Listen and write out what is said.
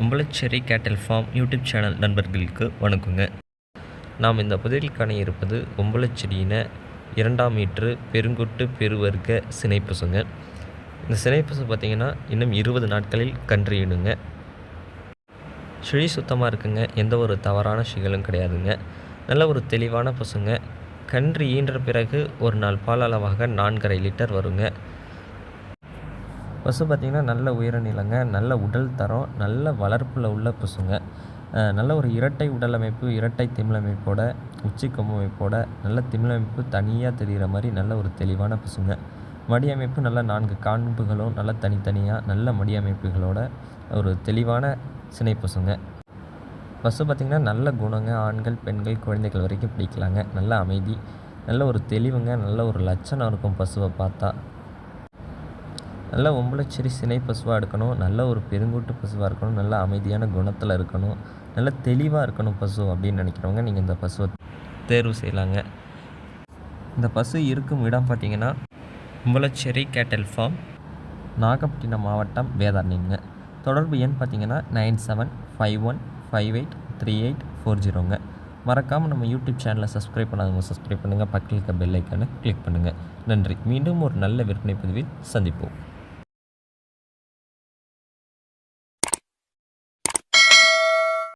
உம்பளச்சேரி கேட்டல் form YouTube channel நண்பர்களுக்கு வணக்கங்க. நாம் இந்த பதிவில் காண இருப்பது உம்பளச்செடியின இரண்டாம் மீட்ரு பெருங்குட்டு பெருவர்க்க சினைப்பசுங்க. இந்த சினைப்பசு பார்த்திங்கன்னா இன்னும் இருபது நாட்களில் கன்றியிடுங்க. சுழி சுத்தமாக இருக்குங்க. எந்த ஒரு தவறான சிகளும் கிடையாதுங்க. நல்ல ஒரு தெளிவான பசுங்க. கன்று ஈன்ற பிறகு ஒரு நாள் பால் அளவாக நான்கரை லிட்டர் வருங்க. பசு பார்த்திங்கன்னா நல்ல உயர நிலங்க நல்ல உடல் தரம் நல்ல வளர்ப்பில் உள்ள பசுங்க. நல்ல ஒரு இரட்டை உடல் அமைப்பு இரட்டை திமிழமைப்போட உச்சி அமைப்போட நல்ல திமிழமைப்பு தனியாக தெரிகிற மாதிரி நல்ல ஒரு தெளிவான பசுங்க. மடி அமைப்பு நல்ல நான்கு காண்புகளும் நல்ல தனித்தனியாக நல்ல மடி அமைப்புகளோட ஒரு தெளிவான சினை பசுங்க. பசு பார்த்திங்கன்னா நல்ல குணங்க ஆண்கள் பெண்கள் குழந்தைகள் வரைக்கும் பிடிக்கலாங்க. நல்ல அமைதி நல்ல ஒரு தெளிவுங்க நல்ல ஒரு லட்சணம் இருக்கும் பசுவை பார்த்தா. நல்ல ஒம்பளச்சேரி சினை பசுவாக இருக்கணும் நல்ல ஒரு பெருங்கூட்டு பசுவாக இருக்கணும். நல்ல அமைதியான குணத்தில் இருக்கணும். நல்ல தெளிவாக இருக்கணும் பசு அப்படின்னு நினைக்கிறவங்க நீங்கள் இந்த பசுவை தேர்வு செய்யலாங்க. இந்த பசு இருக்கும் இடம் பார்த்தீங்கன்னா உம்பளச்சேரி கேட்டல் ஃபார்ம் நாகப்பட்டினம் மாவட்டம் வேதாரணிங்க தொடர்பு எண் பார்த்தீங்கன்னா nine seven five one five eight three eight four ஜீரோங்க. மறக்காமல் நம்ம யூடியூப் சேனலை சப்ஸ்கிரைப் பண்ணாதவங்க சப்ஸ்கிரைப் பண்ணுங்கள் பக்கத்தில் இருக்க பெல் ஐக்கானை கிளிக் பண்ணுங்கள் நன்றி. மீண்டும் ஒரு நல்ல விற்பனை பதிவில் சந்திப்போம்.